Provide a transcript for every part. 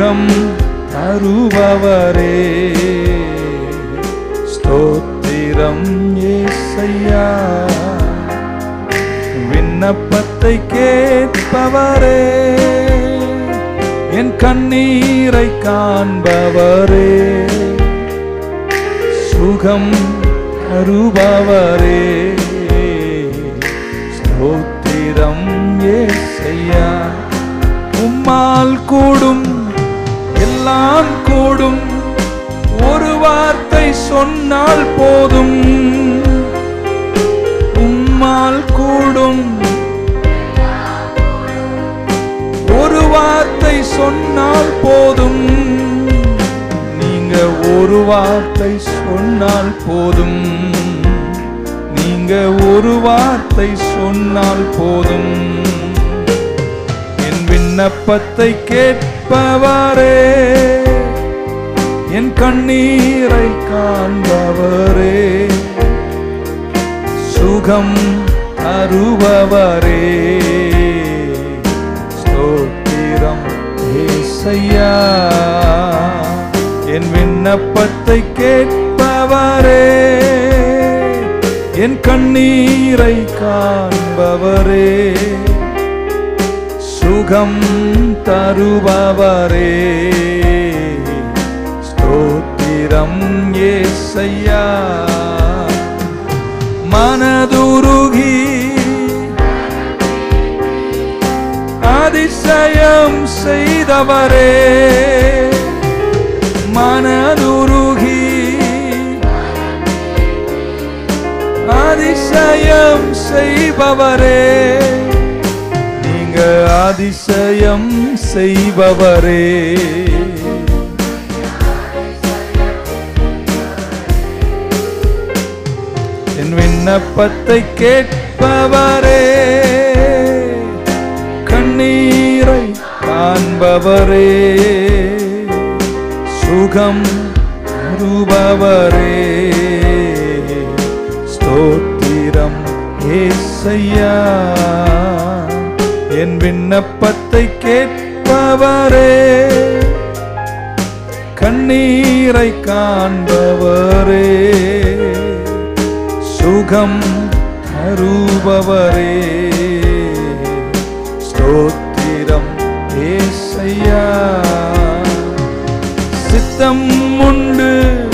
சுகம் தருபவரே. ஸ்தோத்திரம் ஏசையா. விண்ணப்பத்தை கேட்பவரே. என் கண்ணீரை காண்பவரே. சுகம் தருபவரே. ஸ்தோத்திரம் ஏசையா. உம்மால் கூடும் எல்லாம் கூடும். ஒரு வார்த்தை சொன்னால் போதும். உம்மால் கூடும். ஒரு வார்த்தை சொன்னால் போதும். நீங்க ஒரு வார்த்தை சொன்னால் போதும். நீங்க ஒரு வார்த்தை சொன்னால் போதும். என் விண்ணப்பத்தை கேட்பவரே என் கண்ணீரை காண்பவரே சுகம் அருபவரே ஸ்தோத்திரம் ஏசையா என் விண்ணப்பத்தை கேட்பவரே என் கண்ணீரை காண்பவரே. சுகம் தருபவரே ஸ்தோத்திரம் ஏசையா மனதுருகி அதிசயம் செய்தவரே மனதுருகி அதிசயம் செய்பவரே அதிசயம் செய்பவரே. என் விண்ணப்பத்தை கேட்பவரே. கண்ணீரை காண்பவரே. சுகம் தருபவரே ஸ்தோத்திரம் ஏசையா. விண்ணப்பத்தை கேட்பவரே. கண்ணீரை காண்பவரே. சுகம் தருபவரே. ஸ்தோத்திரம் ஏசையா. சித்தம் உண்டு.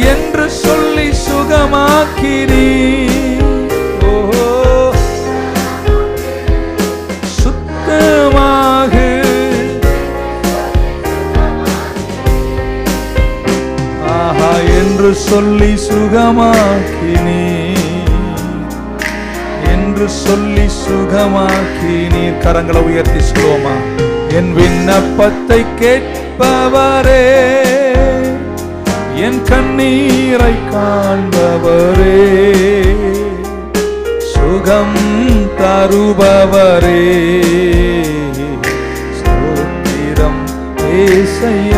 என்று சொல்லி சுகமாக்கினீ ஆஹா என்று சொல்லி சுகமாக்கினீ என்று சொல்லி சுகமாக்கினீர். கரங்களை உயர்த்தி சொல்லுவோமா? என் விண்ணப்பத்தை கேட்பவரே என் கண்ணீரை காண்பவரே சுகம் தருபவரே. ஸ்தோத்திரம் ஏசையா.